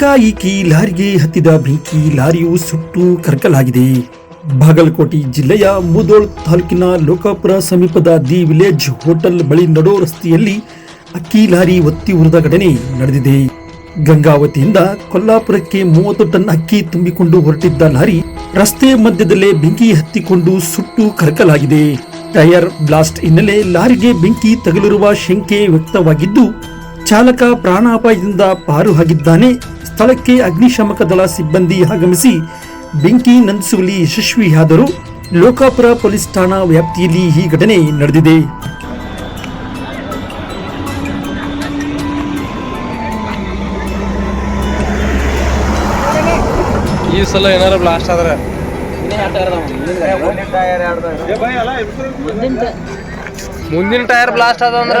ಏಕಾಏಕಿ ಲಾರಿಗೆ ಹತ್ತಿದ ಬೆಂಕಿ ಲಾರಿಯು ಸುಟ್ಟು ಕರಕಲಾಗಿದೆ. ಬಾಗಲಕೋಟೆ ಜಿಲ್ಲೆಯ ಮುದೋಳ್ ತಾಲೂಕಿನ ಲೋಕಾಪುರ ಸಮೀಪದ ದಿ ವಿಲೇಜ್ ಹೋಟೆಲ್ ಬಳಿ ನಡೋ ರಸ್ತೆಯಲ್ಲಿ ಅಕ್ಕಿ ಲಾರಿ ಒತ್ತಿ ಉರಿದ ಘಟನೆ ನಡೆದಿದೆ. ಗಂಗಾವತಿಯಿಂದ ಕೊಲ್ಲಾಪುರಕ್ಕೆ ಮೂವತ್ತು ಟನ್ ಅಕ್ಕಿ ತುಂಬಿಕೊಂಡು ಹೊರಟಿದ್ದ ಲಾರಿ ರಸ್ತೆ ಮಧ್ಯದಲ್ಲೇ ಬೆಂಕಿ ಹತ್ತಿಕೊಂಡು ಸುಟ್ಟು ಕರಕಲಾಗಿದೆ. ಟೈರ್ ಬ್ಲಾಸ್ಟ್ ಹಿನ್ನೆಲೆ ಲಾರಿಗೆ ಬೆಂಕಿ ತಗಲಿರುವ ಶಂಕೆ ವ್ಯಕ್ತವಾಗಿದ್ದು, ಚಾಲಕ ಪ್ರಾಣಾಪಾಯದಿಂದ ಪಾರು ಆಗಿದ್ದಾನೆ. ಸ್ಥಳಕ್ಕೆ ಅಗ್ನಿಶಾಮಕ ದಳ ಸಿಬ್ಬಂದಿ ಆಗಮಿಸಿ ಬೆಂಕಿ ನಂದಿಸುವಲ್ಲಿ ಯಶಸ್ವಿಯಾದರು ಲೋಕಾಪುರ ಪೊಲೀಸ್ ಠಾಣಾ ವ್ಯಾಪ್ತಿಯಲ್ಲಿ ಈ ಘಟನೆ ನಡೆದಿದೆ. ಈ ಸಲ ಏನಾರ ಬ್ಲಾಸ್ಟ್ ಆದ್ರೆ? ಮುಂದಿನ ಟೈರ್ ಬ್ಲಾಸ್ಟ್ ಆದ ಅಂದ್ರ